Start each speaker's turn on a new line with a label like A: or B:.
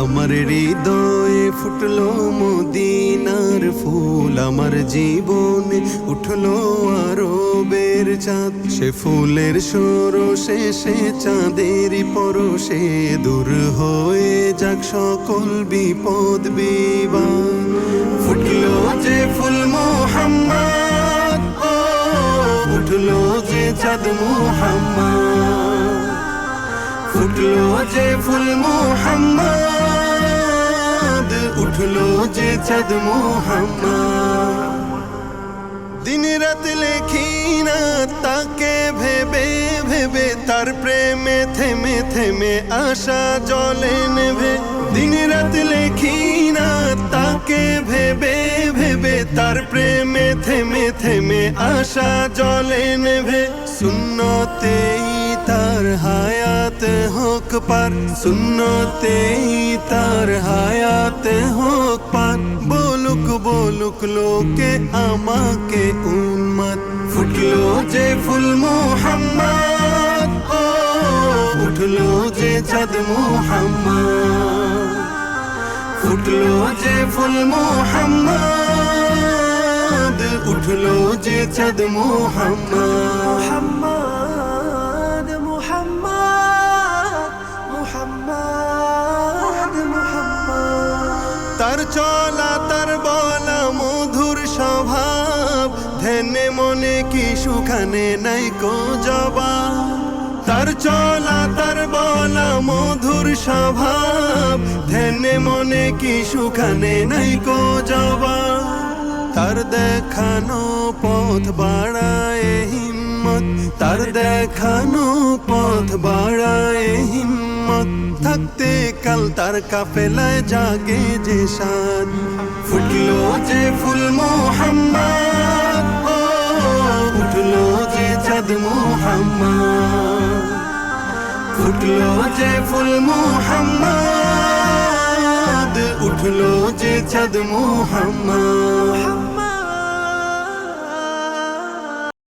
A: আমার হৃদয়ে ফুটলো মদিনার ফুল, আমার জীবনে উঠল আরও বের চাঁদ। সে ফুলের সরষে সে চাঁদের পরশে, দূর হয়ে যাক সকল বিপদ বিবাদ। ফুটলো যে ফুল মোহাম্মদ উঠল যে চাঁদ মোহাম্মদ। ফুটলো যে ফুল মোহাম্মদ মোহাম্মদ দিন রাত লেখি না তাকে ভেবে ভেবে, তার প্রেমে থেমে থেমে আশা জলে নেভে। দিন রাত লেখি না তাকে ভেবে ভেবে, তার প্রেমে থেমে থেমে আশা জলে নেভে। শূন্যতেই তার হায়াত হোক পার শূন্যতেই তার হায়াত হোক পার বলুক বলুক লোকে আমাকে উন্মাদ ফুটলো যে ফুল মোহাম্মদ ও উঠল যে চাঁদ মোহাম্মদ ফুটলো যে ফুল মোহাম্মদ উঠল যে চাঁদ মোহাম্মদ তার চলা, তার বলা মধুর স্বভাব, ধ্যানে মনে কি সুখানে নাই কো জবা তার চলা, তার বলা মধুর স্বভাব, ধ্যানে মনে কি সুখানে নাই কো জবা তার দেখানো পথ বাড়ায় তার দেখানো পথ বাড়ায় হিম্মত। থাকতে কাল তার কাফেলায় জাগে যে সাদ ফুটলো যে ফুল মোহাম্মদ উঠল যে চাঁদ মোহাম্মদ। ফুটলো যে ফুল মোহাম্মদ, উঠল যে চাঁদ মোহাম্মদ।